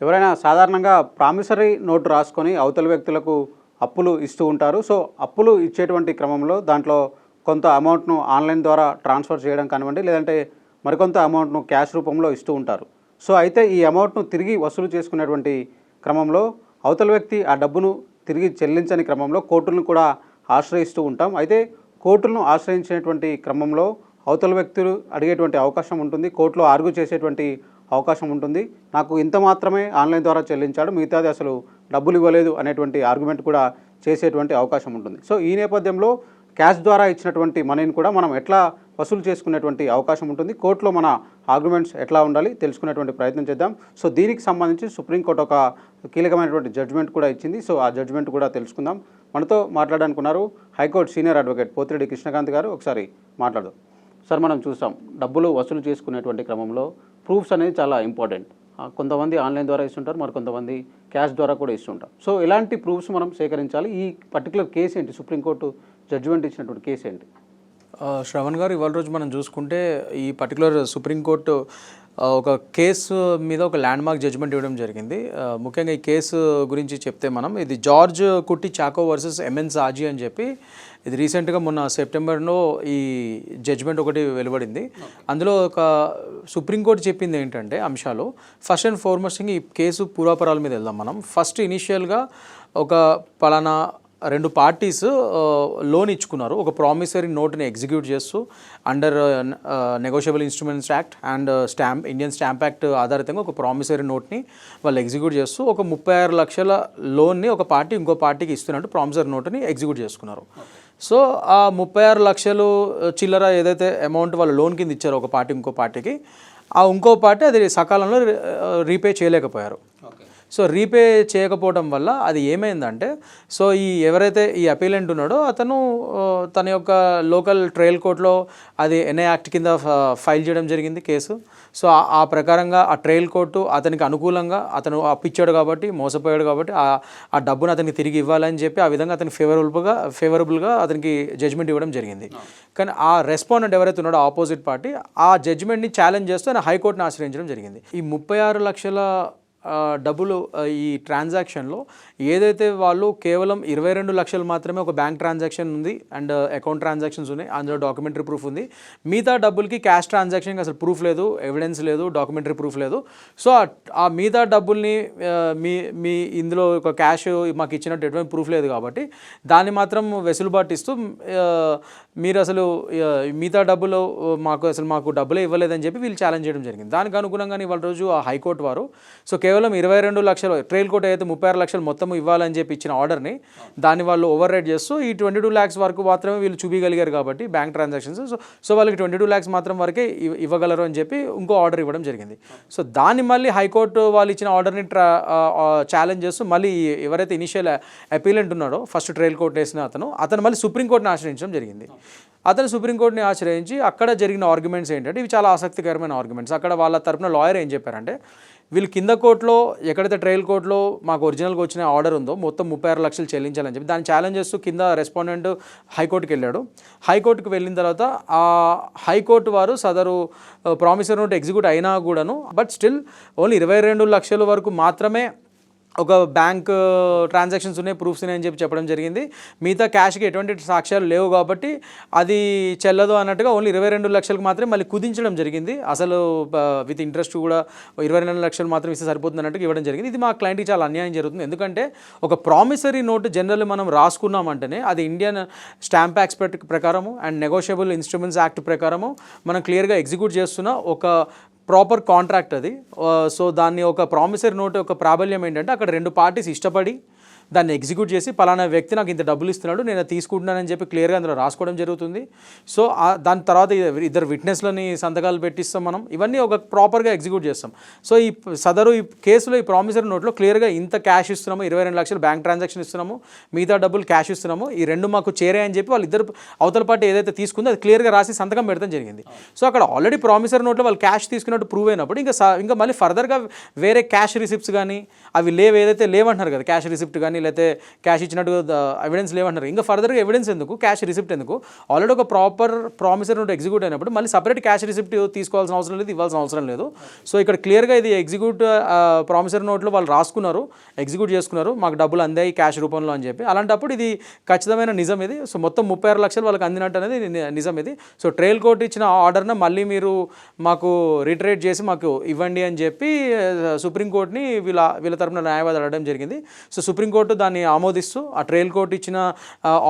ఎవరైనా సాధారణంగా promissory note రాసుకొని అవతల వ్యక్తులకు అప్పులు ఇస్తూ ఉంటారు. సో అప్పులు ఇచ్చేటువంటి క్రమంలో దాంట్లో కొంత అమౌంట్ను ఆన్లైన్ ద్వారా ట్రాన్స్ఫర్ చేయడం కానివ్వండి లేదంటే మరికొంత అమౌంట్ను క్యాష్ రూపంలో ఇస్తూ ఉంటారు. సో అయితే ఈ అమౌంట్ను తిరిగి వసూలు చేసుకునేటువంటి క్రమంలో అవతల వ్యక్తి ఆ డబ్బును తిరిగి చెల్లించని క్రమంలో కోర్టులను కూడా ఆశ్రయిస్తూ ఉంటాం. అయితే కోర్టులను ఆశ్రయించినటువంటి క్రమంలో అవతల వ్యక్తులు అడిగేటువంటి అవకాశం ఉంటుంది. కోర్టులో ఆర్గ్యూ చేసేటువంటి అవకాశం ఉంటుంది. నాకు ఇంత మాత్రమే ఆన్లైన్ ద్వారా చెల్లించాడు. మిగతాది అసలు డబ్బులు ఇవ్వలేదు అనేటువంటి ఆర్గ్యుమెంట్ కూడా చేసేటువంటి అవకాశం ఉంటుంది. సో ఈ నేపథ్యంలో క్యాష్ ద్వారా ఇచ్చినటువంటి మనీని కూడా మనం ఎట్లా వసూలు చేసుకునేటువంటి అవకాశం ఉంటుంది. కోర్టులో మన ఆర్గ్యుమెంట్స్ ఎట్లా ఉండాలి తెలుసుకునేటువంటి ప్రయత్నం చేద్దాం. సో దీనికి సంబంధించి సుప్రీంకోర్టు ఒక కీలకమైనటువంటి జడ్జ్మెంట్ కూడా ఇచ్చింది. సో ఆ జడ్జ్మెంట్ కూడా తెలుసుకుందాం. మనతో మాట్లాడాలనుకున్నారు high court senior advocate Pothireddy Krishnakanth garu. ఒకసారి మాట్లాడదాం. సార్ మనం చూసాం డబ్బులు వసూలు చేసుకునేటువంటి క్రమంలో ప్రూఫ్స్ అనేది చాలా ఇంపార్టెంట్. కొంతమంది ఆన్లైన్ ద్వారా ఇస్తుంటారు మరి కొంతమంది క్యాష్ ద్వారా కూడా ఇస్తుంటారు. సో ఎలాంటి ప్రూఫ్స్ మనం సేకరించాలి. ఈ పర్టికులర్ కేసు ఏంటి? సుప్రీంకోర్టు జడ్జిమెంట్ ఇచ్చినటువంటి కేసు ఏంటి? శ్రవణ్ గారు ఇవాళ రోజు మనం చూసుకుంటే ఈ పర్టికులర్ సుప్రీంకోర్టు ఒక కేసు మీద ఒక ల్యాండ్ మార్క్ జడ్జ్మెంట్ ఇవ్వడం జరిగింది. ముఖ్యంగా ఈ కేసు గురించి చెప్తే మనం ఇది జార్జ్ కుట్టి చాకో వర్సెస్ ఎంఎన్ సాజీ అని చెప్పి ఇది రీసెంట్గా మొన్న సెప్టెంబర్లో ఈ జడ్జ్మెంట్ ఒకటి వెలువడింది. అందులో ఒక సుప్రీంకోర్టు చెప్పింది ఏంటంటే అంశాలు ఫస్ట్ అండ్ ఫార్మోస్ట్ ఈ కేసు పూర్వాపరాల మీద వెళ్దాం మనం. ఫస్ట్ ఇనిషియల్గా ఒక పలానా రెండు పార్టీస్ లోన్ ఇచ్చుకున్నారు. ఒక ప్రామిసరీ నోట్ని ఎగ్జిక్యూట్ చేస్తూ under negotiable instruments act and stamp Indian stamp act ఆధారితంగా ఒక ప్రామిసరీ నోట్ని వాళ్ళు ఎగ్జిక్యూట్ చేస్తూ ఒక ముప్పై ఆరు లక్షల లోన్ని ఒక పార్టీ ఇంకో పార్టీకి ఇస్తున్నట్టు ప్రామిసరీ నోట్ని ఎగ్జిక్యూట్ చేసుకున్నారు. సో ఆ ముప్పై ఆరు లక్షలు చిల్లర ఏదైతే అమౌంట్ వాళ్ళు లోన్ కింద ఇచ్చారో ఒక పార్టీ ఇంకో పార్టీకి ఆ ఇంకో పార్టీ అది సకాలంలో రీపే చేయలేకపోయారు. సో రీపే చేయకపోవడం వల్ల అది ఏమైందంటే సో ఈ ఎవరైతే ఈ అపీలెంట్ ఉన్నాడో అతను తన యొక్క లోకల్ ట్రయల్ కోర్టులో అది ఎన్ఐ యాక్ట్ కింద ఫైల్ చేయడం జరిగింది కేసు. సో ఆ- ప్రకారంగా ఆ ట్రయల్ కోర్టు అతనికి అనుకూలంగా అతను అప్పిచ్చాడు కాబట్టి మోసపోయాడు కాబట్టి ఆ ఆ డబ్బును అతనికి తిరిగి ఇవ్వాలని చెప్పి ఆ విధంగా అతనికి ఫేవరబుల్గా ఫేవరబుల్గా అతనికి జడ్జ్మెంట్ ఇవ్వడం జరిగింది. కానీ ఆ రెస్పాండెంట్ ఎవరైతే ఉన్నాడో ఆపోజిట్ పార్టీ ఆ జడ్జ్మెంట్ని ఛాలెంజ్ చేస్తూ ఆయన హైకోర్టును ఆశ్రయించడం జరిగింది. ఈ ముప్పై ఆరు లక్షల డబ్బులు ఈ ట్రాన్సాక్షన్లో ఏదైతే వాళ్ళు కేవలం ఇరవై రెండు లక్షలు మాత్రమే ఒక బ్యాంక్ ట్రాన్సాక్షన్ ఉంది అండ్ అకౌంట్ ట్రాన్సాక్షన్స్ ఉన్నాయి అందులో డాక్యుమెంటరీ ప్రూఫ్ ఉంది. మిగతా డబ్బులకి క్యాష్ ట్రాన్సాక్షన్కి అసలు ప్రూఫ్ లేదు ఎవిడెన్స్ లేదు డాక్యుమెంటరీ ప్రూఫ్ లేదు. సో ఆ- మిగతా డబ్బుల్ని మీ మీ ఇందులో ఒక క్యాష్ మాకు ఇచ్చినట్టు ఎటువంటి ప్రూఫ్ లేదు కాబట్టి దాన్ని మాత్రం వెసులుబాటు ఇస్తూ మీరు అసలు మిగతా డబ్బులు మాకు అసలు మాకు డబ్బులే ఇవ్వలేదని చెప్పి వీళ్ళు ఛాలెంజ్ చేయడం జరిగింది. దానికి అనుగుణంగానే ఇవాళ రోజు ఆ హైకోర్టు వారు సో కేవలం ఇరవై రెండు లక్షలు ట్రైల్ కోర్టు అయితే ముప్పై ఆరు లక్షలు మొత్తం ఇవ్వాలని చెప్పి ఇచ్చిన ఆర్డర్ని దాన్ని వాళ్ళు ఓవర్ రైడ్ చేస్తూ ఈ ట్వంటీ టూ ల్యాక్స్ వరకు మాత్రమే వీళ్ళు చూపించగలిగారు కాబట్టి బ్యాంక్ ట్రాన్సాక్షన్స్. సో సో వాళ్ళకి ట్వంటీ టూ ల్యాక్స్ మాత్రం వరకే ఇవ్వగలరు అని చెప్పి ఇంకో ఆర్డర్ ఇవ్వడం జరిగింది. సో దాన్ని మళ్ళీ హైకోర్టు వాళ్ళు ఇచ్చిన ఆర్డర్ని ట్రా ఛాలెంజ్ చేస్తూ మళ్ళీ ఎవరైతే ఇనిషియల్ అపీలెంట్ ఉన్నాడో ఫస్ట్ ట్రయల్ కోర్టు వేసిన అతను అతను మళ్ళీ సుప్రీంకోర్టుని ఆశ్రయించడం జరిగింది. అతను సుప్రీంకోర్టుని ఆశ్రయించి అక్కడ జరిగిన ఆర్గ్యుమెంట్స్ ఏంటంటే ఇవి చాలా ఆసక్తికరమైన ఆర్గ్యుమెంట్స్. అక్కడ వాళ్ళ తరపున లాయర్ ఏం చెప్పారంటే వీళ్ళు కింద కోర్టులో ఎక్కడైతే ట్రయల్ కోర్టులో మాకు ఒరిజినల్గా వచ్చిన ఆర్డర్ ఉందో మొత్తం ముప్పై ఆరు లక్షలు చెల్లించాలని చెప్పి దాన్ని ఛాలెంజ్ చేస్తూ కింద రెస్పాండెంట్ హైకోర్టుకి వెళ్ళాడు. హైకోర్టుకి వెళ్ళిన తర్వాత ఆ హైకోర్టు వారు సదరు ప్రామిసర్ నోట్ ఎగ్జిక్యూట్ అయినా కూడాను బట్ స్టిల్ ఓన్లీ ఇరవై రెండు లక్షల వరకు మాత్రమే ఒక బ్యాంక్ ట్రాన్సాక్షన్స్ ఉన్నాయి ప్రూఫ్స్ ఉన్నాయని చెప్పి చెప్పడం జరిగింది. మిగతా క్యాష్కి ఎటువంటి సాక్ష్యాలు లేవు కాబట్టి అది చెల్లదు అన్నట్టుగా ఓన్లీ ఇరవై రెండు లక్షలకు మాత్రమే మళ్ళీ కుదించడం జరిగింది. అసలు విత్ ఇంట్రెస్ట్ కూడా ఇరవై రెండు లక్షలు మాత్రం ఇస్తే సరిపోతుంది అన్నట్టుగా ఇవ్వడం జరిగింది. ఇది మా క్లయింట్కి చాలా అన్యాయం జరుగుతుంది. ఎందుకంటే ఒక ప్రామిసరీ నోట్ జనరల్ మనం రాసుకున్నామంటేనే అది ఇండియన్ స్టాంప్ యాక్ట్ ప్రకారము అండ్ నెగోషియబుల్ ఇన్స్ట్రుమెంట్స్ యాక్ట్ ప్రకారము మనం క్లియర్గా ఎగ్జిక్యూట్ చేస్తున్న ఒక ప్రాపర్ కాంట్రాక్ట్ అది. సో దాన్ని ఒక ప్రామిసరీ నోట్ యొక్క ప్రాబల్యం ఏంటంటే అక్కడ రెండు పార్టీస్ ఇష్టపడి దాన్ని ఎగ్జిక్యూట్ చేసి పలానా వ్యక్తి నాకు ఇంత డబ్బులు ఇస్తున్నాడు నేను తీసుకుంటున్నానని చెప్పి క్లియర్గా అందులో రాసుకోవడం జరుగుతుంది. సో దాని తర్వాత ఇద్దరు- విట్నెస్లని సంతకాలు పెట్టిస్తాం మనం. ఇవన్నీ ఒక ప్రాపర్గా ఎగ్జిక్యూట్ చేస్తాం. సో ఈ సదరు ఈ కేసులో ఈ ప్రామిసరీ నోట్లో క్లియర్గా ఇంత క్యాష్ ఇస్తున్నాము ఇరవై రెండు లక్షలు బ్యాంక్ ట్రాన్సాక్షన్ ఇస్తున్నాము మిగతా డబ్బులు క్యాష్ ఇస్తున్నాము ఈ రెండు మాకు చేరే అని చెప్పి వాళ్ళు ఇద్దరు అవతల పార్టీ ఏదైతే తీసుకుందో అది క్లియర్గా రాసి సంతకం పెడతాం జరిగింది. సో అక్కడ ఆల్రెడీ ప్రామిసరీ నోట్లో వాళ్ళు క్యాష్ తీసుకున్నట్టు ప్రూవ్ అయినప్పుడు ఇంకా ఇంకా మళ్ళీ ఫర్దర్గా వేరే క్యాష్ రిసిప్ట్స్ కానీ అవి లేవు ఏదైతే లేవంటున్నారు కదా క్యాష్ రిసిప్ట్ కానీ కానీ లేకపోతే క్యాష్ ఇచ్చినట్టు ఎవిడెన్స్ లేవంటున్నారు. ఇంకా ఫర్దర్గా ఎవిడెన్స్ ఎందుకు? క్యాష్ రిసిప్ట్ ఎందుకు? ఆల్రెడీ ఒక ప్రాపర్ ప్రామిసర్ నోట్ ఎగ్జిక్యూట్ అయినప్పుడు మళ్ళీ సపరేట్ క్యాష్ రిసిప్ట్ తీసుకోవాల్సిన అవసరం లేదు ఇవ్వాల్సిన అవసరం లేదు. సో ఇక్కడ క్లియర్గా ఇది ఎగ్జిక్యూట్ ప్రామిసర్ నోట్లో వాళ్ళు రాసుకున్నారు ఎగ్జిక్యూట్ చేసుకున్నారు మాకు డబ్బులు అందాయి క్యాష్ రూపంలో అని చెప్పి. అలాంటప్పుడు ఇది ఖచ్చితమైన నిజం ఇది. సో మొత్తం ముప్పై ఆరు లక్షలు వాళ్ళకి అందినట్టు అనేది నిజం ఇది. సో ట్రయల్ కోర్ట్ ఇచ్చిన ఆర్డర్ను మళ్ళీ మీరు మాకు రిటరేట్ చేసి మాకు ఇవ్వండి అని చెప్పి సుప్రీంకోర్టుని వీళ్ళ వీళ్ళ తరపున న్యాయవాది అడగడం జరిగింది. సో సుప్రీంకోర్టు దాన్ని ఆమోదిస్తూ ఆ ట్రయల్ కోర్టు ఇచ్చిన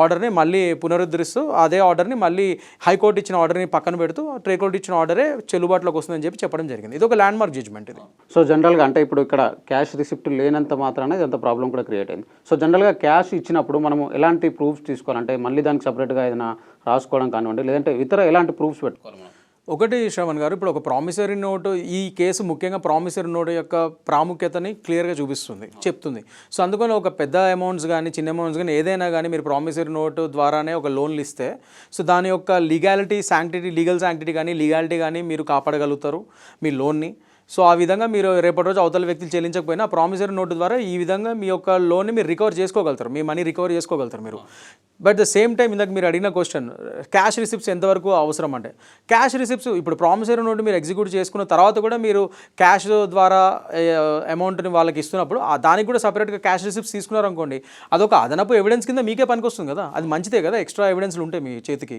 ఆర్డర్ని మళ్ళీ పునరుద్ధరిస్తూ అదే ఆర్డర్ని మళ్ళీ హైకోర్టు ఇచ్చిన ఆర్డర్ని పక్కన పెడుతూ ట్రయల్ కోర్టు ఇచ్చిన ఆర్డరే చెల్లుబాటులోకి వస్తుందని చెప్పి చెప్పడం జరిగింది. ఇది ఒక ల్యాండ్ మార్క్ జడ్జ్మెంట్ ఇది. సో జనరల్గా అంటే ఇప్పుడు ఇక్కడ క్యాష్ రిసిప్ట్ లేనంత మాత్రాన ఇదంత ప్రాబ్లం కూడా క్రియేట్ అయింది. సో జనరల్గా క్యాష్ ఇచ్చినప్పుడు మనం ఎలాంటి ప్రూఫ్స్ తీసుకోవాలంటే మళ్ళీ దానికి సపరేట్గా ఏదైనా రాసుకోవడం కానివ్వండి లేదంటే ఇతర ఎలాంటి ప్రూఫ్స్ పెట్టుకోవాలి మనం? ఒకటి శ్రవణ్ గారు ఇప్పుడు ఒక ప్రామిసరీ నోటు ఈ కేసు ముఖ్యంగా ప్రామిసరీ నోటు యొక్క ప్రాముఖ్యతని క్లియర్గా చూపిస్తుంది చెప్తుంది. సో అందుకని ఒక పెద్ద అమౌంట్స్ కానీ చిన్న అమౌంట్స్ కానీ ఏదైనా కానీ మీరు ప్రామిసరీ నోటు ద్వారానే ఒక లోన్లు ఇస్తే సో దాని యొక్క లీగాలిటీ శాంక్టిటీ లీగల్ శాంక్టిటీ కానీ లీగాలిటీ కానీ మీరు కాపాడగలుగుతారు మీ లోన్ని. సో ఆ విధంగా మీరు రేపటి రోజు అవతల వ్యక్తులు చెల్లించకపోయినా ప్రామిసరీ నోటు ద్వారా ఈ విధంగా మీ యొక్క లోన్ని మీరు రికవర్ చేసుకోగలుగుతారు. మీ మనీ రికవర్ చేసుకోగలుగుతారు మీరు. బట్ ద సేమ్ టైం ఇందాక మీరు అడిగిన క్వశ్చన్ క్యాష్ రిసిప్ట్స్ ఎంతవరకు అవసరం అంటే క్యాష్ రిసిప్ట్స్ ఇప్పుడు ప్రామిసరీ నోటు మీరు ఎగ్జిక్యూట్ చేసుకున్న తర్వాత కూడా మీరు క్యాష్ ద్వారా అమౌంట్ని వాళ్ళకి ఇస్తున్నప్పుడు దానికి కూడా సపరేట్గా క్యాష్ రిసిప్ట్స్ తీసుకున్నారు అనుకోండి అదొక అదనపు ఎవిడెన్స్ కింద మీకే పనికొస్తుంది కదా. అది మంచిదే కదా ఎక్స్ట్రా ఎవిడెన్స్లు ఉంటాయి మీ చేతికి.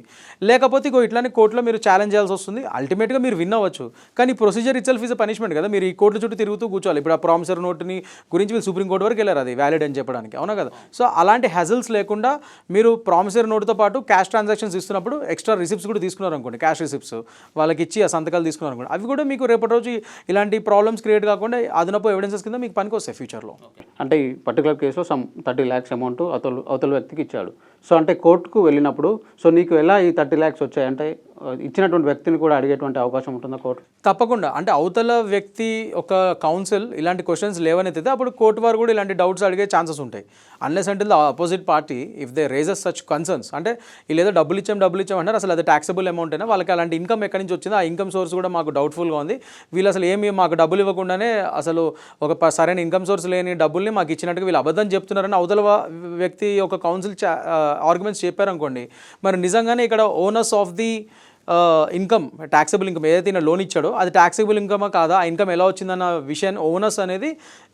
లేకపోతే ఇగో ఇట్లానే కోర్టులో మీరు ఛాలెంజ్ చేయాల్సి వస్తుంది అల్టిమేట్గా మీరు విన్ అవ్వచ్చు. కానీ ప్రొసీజర్ ఇట్సెల్ఫ్ ఇస్ పనిష్మెంట్ కదా. మీరు ఈ కోర్టు చుట్టూ తిరుగుతూ కూర్చోవాలి. ఇప్పుడు ఆ ప్రామిసర్ నోట్ని గురించి వీళ్ళు సుప్రీంకోర్టు వరకు వెళ్ళారు. అది వ్యాలిడ్ అని చెప్పడానికి. అవునా కదా? సో అలాంటి హెజల్స్ లేకుండా మీరు ప్రామిసరీ నోట్తో పాటు క్యాష్ ట్రాన్సాక్షన్స్ ఇస్తున్నప్పుడు ఎక్స్ట్రా రిసిప్ట్స్ కూడా తీసుకున్నారు అనుకోండి క్యాష్ రిసిప్ట్స్ వాళ్ళకి ఇచ్చి ఆ సంతకాలు తీసుకున్నారు అనుకోండి అవి కూడా మీకు రేపటి రోజు ఇలాంటి ప్రాబ్లమ్స్ క్రియేట్ కాకుండా అదనపు ఎవిడెన్సెస్ కింద మీకు పనికి వస్తాయి ఫ్యూచర్లో అంటే ఈ పర్టికులర్ కేసులో సమ్ థర్టీ ల్యాక్స్ అమౌంట్ అవతల అవతల వ్యక్తికి ఇచ్చాడు. సో అంటే కోర్టుకు వెళ్ళినప్పుడు సో నీకు ఎలా ఈ థర్టీ ల్యాక్స్ వచ్చాయంటే ఆ, ఇచ్చినటువంటి వ్యక్తిని కూడా అడిగేటువంటి అవకాశం ఉంటుందా కోర్టు? తప్పకుండా. అంటే అవతల వ్యక్తి ఒక కౌన్సిల్ ఇలాంటి క్వశ్చన్స్ లేవనెత్తితే అప్పుడు కోర్టు వారు కూడా ఇలాంటి డౌట్స్ అడిగే ఛాన్సెస్ ఉంటాయి. అన్లెస్ అంటే the opposite party if they raises such concerns అంటే వీళ్ళు డబ్బులు ఇచ్చాం డబ్బులు ఇచ్చాం అంటారు అసలు అది ట్యాక్సబుల్ అమౌంట్ అయినా వాళ్ళకి అలాంటి ఇన్కమ్ ఎక్కడి నుంచి వచ్చిందో? ఆ ఇన్కమ్ సోర్స్ కూడా మాకు డౌట్ఫుల్గా ఉంది. వీళ్ళు అసలు ఏమి మాకు డబ్బులు ఇవ్వకుండానే అసలు ఒక సరైన ఇన్కమ్ సోర్స్ లేని డబ్బుల్ని మాకు ఇచ్చినట్టుగా వీళ్ళు అబద్ధం చెప్తున్నారని అవతల వ్యక్తి ఒక కౌన్సిల్ ఆర్గ్యుమెంట్స్ చెప్పారనుకోండి. మరి నిజంగానే ఇక్కడ owners of the income taxable income ఏదైతే ఈయన లోన్ ఇచ్చాడో అది ట్యాక్సబుల్ ఇన్కమా కాదా? ఆ ఇన్కమ్ ఎలా వచ్చిందన్న విషయాన్ని ఓనర్స్ అనేది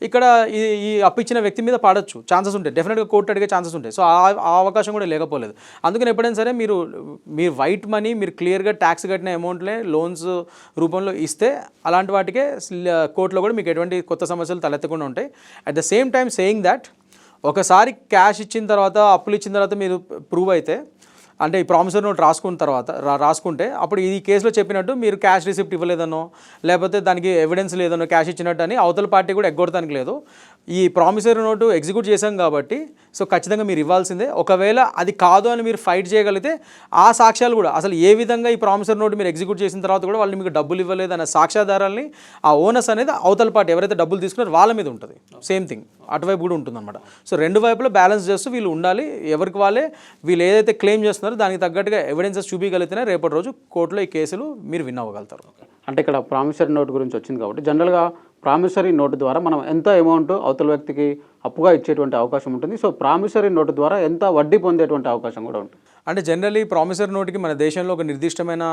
ఇక్కడ ఈ ఈ అప్పు ఇచ్చిన వ్యక్తి మీద పాడొచ్చు. ఛాన్సెస్ ఉంటాయి. డెఫినెట్గా కోర్టు అడిగే ఛాన్సెస్ ఉంటాయి. సో ఆ అవకాశం కూడా లేకపోలేదు. అందుకని ఎప్పుడైనా సరే మీరు మీరు వైట్ మనీ మీరు క్లియర్గా ట్యాక్స్ కట్టిన అమౌంట్లే లోన్స్ రూపంలో ఇస్తే అలాంటి వాటికే కోర్టులో కూడా మీకు ఎటువంటి కొత్త సమస్యలు తలెత్తకుండా ఉంటాయి. At the same time saying that ఒకసారి క్యాష్ ఇచ్చిన తర్వాత అప్పులు ఇచ్చిన తర్వాత మీరు ప్రూవ్ అయితే అంటే ఈ ప్రామిసర్ నోట్ రాసుకున్న తర్వాత రాసుకుంటే అప్పుడు ఈ కేసులో చెప్పినట్టు మీరు క్యాష్ రిసిప్ట్ ఇవ్వలేదనో లేకపోతే దానికి ఎవిడెన్స్ లేదనో క్యాష్ ఇచ్చినట్టు అని అవతల పార్టీ కూడా ఎగ్గొడటానికి లేదు. ఈ ప్రామిసరీ నోటు ఎగ్జిక్యూట్ చేశాం కాబట్టి సో ఖచ్చితంగా మీరు ఇవ్వాల్సిందే. ఒకవేళ అది కాదు అని మీరు ఫైట్ చేయగలిగితే ఆ సాక్ష్యాలు కూడా అసలు ఏ విధంగా ఈ ప్రామిసరీ నోటు మీరు ఎగ్జిక్యూట్ చేసిన తర్వాత కూడా వాళ్ళు మీకు డబ్బులు ఇవ్వలేదు అనే సాక్ష్యాధారాలని ఆ ఓనర్స్ అనేది అవతల పార్టీ ఎవరైతే డబ్బులు తీసుకున్నారో వాళ్ళ మీద ఉంటుంది. సేమ్ థింగ్ అటువైపు కూడా ఉంటుందన్నమాట. సో రెండు వైపులో బ్యాలెన్స్ చేస్తూ వీళ్ళు ఉండాలి. ఎవరికి వాళ్ళే వీళ్ళు ఏదైతే క్లెయిమ్ చేస్తున్నారో దానికి తగ్గట్టుగా ఎవిడెన్సెస్ చూపించగలిగితేనే రేపటి రోజు కోర్టులో ఈ కేసులు మీరు విన్ అవ్వగలుగుతారు. అంటే ఇక్కడ ప్రామిసరీ నోట్ గురించి వచ్చింది కాబట్టి జనరల్గా ప్రామిసరీ నోటు ద్వారా మనం ఎంత అమౌంట్ అవతల వ్యక్తికి అప్పుగా ఇచ్చేటువంటి అవకాశం ఉంటుంది. సో ప్రామిసరీ నోటు ద్వారా ఎంత వడ్డీ పొందేటువంటి అవకాశం కూడా ఉంటుంది. అంటే జనరలీ ప్రామిసర్ నోట్కి మన దేశంలో ఒక నిర్దిష్టమైన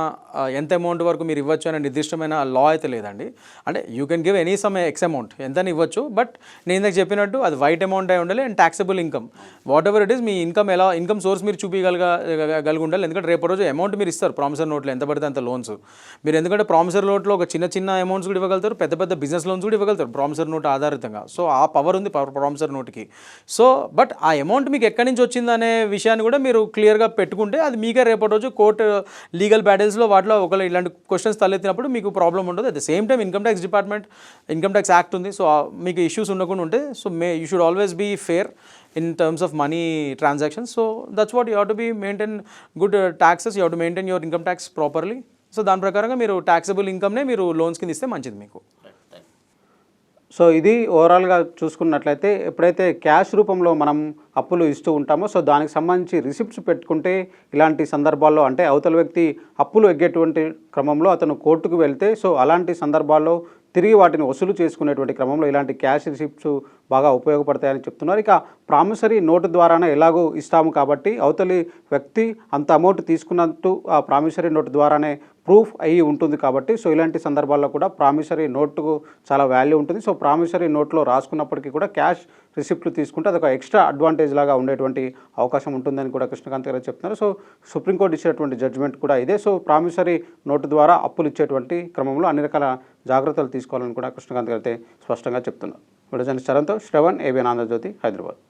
ఎంత అమౌంట్ వరకు మీరు ఇవ్వచ్చు అనే నిర్దిష్టమైన లా అయితే లేదండి. అంటే you can give any some X amount ఎంతని ఇవ్వచ్చు. బట్ నేను ఇందాక చెప్పినట్టు అది వైట్ అమౌంట్ అయి ఉండాలి and taxable income whatever it is me income ఎలా ఇన్కమ్ సోర్స్ మీరు చూపించగలగ ఉండాలి. ఎందుకంటే రేపు రోజు అమౌంట్ మీరు ఇస్తారు ప్రామిసర్ నోట్లో ఎంత పడితే అంత లోన్స్ మీరు ఎందుకంటే ప్రామిసర్ నోట్లో ఒక చిన్న చిన్న అమౌంట్స్ కూడా ఇవ్వగలుగుతారు పెద్ద పెద్ద బిజినెస్ లోన్స్ కూడా ఇవ్వగలుగుతారు ప్రామిసర్ నోట్ ఆధారితంగా. సో ఆ పవర్ ఉంది ప్రామిసర్ నోట్కి. సో బట్ ఆ అమౌంట్ మీకు ఎక్కడి నుంచి వచ్చిందనే విషయాన్ని కూడా మీరు క్లియర్గా పెట్టుకుంటే అది మీకే రేపటి రోజు కోర్టు లీగల్ బ్యాటిల్స్లో వాటిలో ఒకవేళ ఇలాంటి క్వశ్చన్స్ తలెత్తినప్పుడు మీకు ప్రాబ్లం ఉండదు. At the same time income tax department income tax act ఉంది. సో మీకు ఇష్యూస్ ఉండకుండా ఉంటే so may you should always be fair in terms of money transactions so that's what you have to be maintain good taxes you have to maintain your income tax properly so దాని ప్రకారంగా మీరు taxable ఇన్కమ్నే మీరు loans కింద ఇస్తే మంచిది మీకు. So ఇది ఓవరాల్గా చూసుకున్నట్లయితే ఎప్పుడైతే క్యాష్ రూపంలో మనం అప్పులు ఇస్తూ ఉంటామో సో దానికి సంబంధించి రిసిప్ట్స్ పెట్టుకుంటే ఇలాంటి సందర్భాల్లో అంటే అవతల వ్యక్తి అప్పులు ఎగ్గేటువంటి క్రమంలో అతను కోర్టుకు వెళ్తే సో అలాంటి సందర్భాల్లో తిరిగి వాటిని వసూలు చేసుకునేటువంటి క్రమంలో ఇలాంటి క్యాష్ రిసిప్ట్స్ బాగా ఉపయోగపడతాయని చెప్తున్నారు. ఇక ప్రామిసరీ నోటు ద్వారానే ఎలాగో ఇస్తాము కాబట్టి అవతలి వ్యక్తి అంత అమౌంట్ తీసుకున్నట్టు ఆ ప్రామిసరీ నోటు ద్వారానే ప్రూఫ్ అయ్యి ఉంటుంది కాబట్టి సో ఇలాంటి సందర్భాల్లో కూడా ప్రామిసరీ నోటుకు చాలా వాల్యూ ఉంటుంది. సో ప్రామిసరీ నోట్లో రాసుకున్నప్పటికీ కూడా క్యాష్ రిసిప్ట్లు తీసుకుంటే అదొక ఎక్స్ట్రా అడ్వాంటేజ్ లాగా ఉండేటువంటి అవకాశం ఉంటుందని కూడా కృష్ణకాంత్ గారు చెప్తున్నారు. సో సుప్రీంకోర్టు ఇచ్చేటువంటి జడ్జిమెంట్ కూడా ఇదే. సో ప్రామిసరీ నోటు ద్వారా అప్పులు ఇచ్చేటువంటి క్రమంలో అన్ని రకాల జాగ్రత్తలు తీసుకోవాలని కూడా కృష్ణకాంత్ గారు అయితే స్పష్టంగా చెప్తున్నారు. విడజన చరణ్తో శ్రవణ్ ఏబిఎన్ ఆంధ్రజ్యోతి హైదరాబాద్.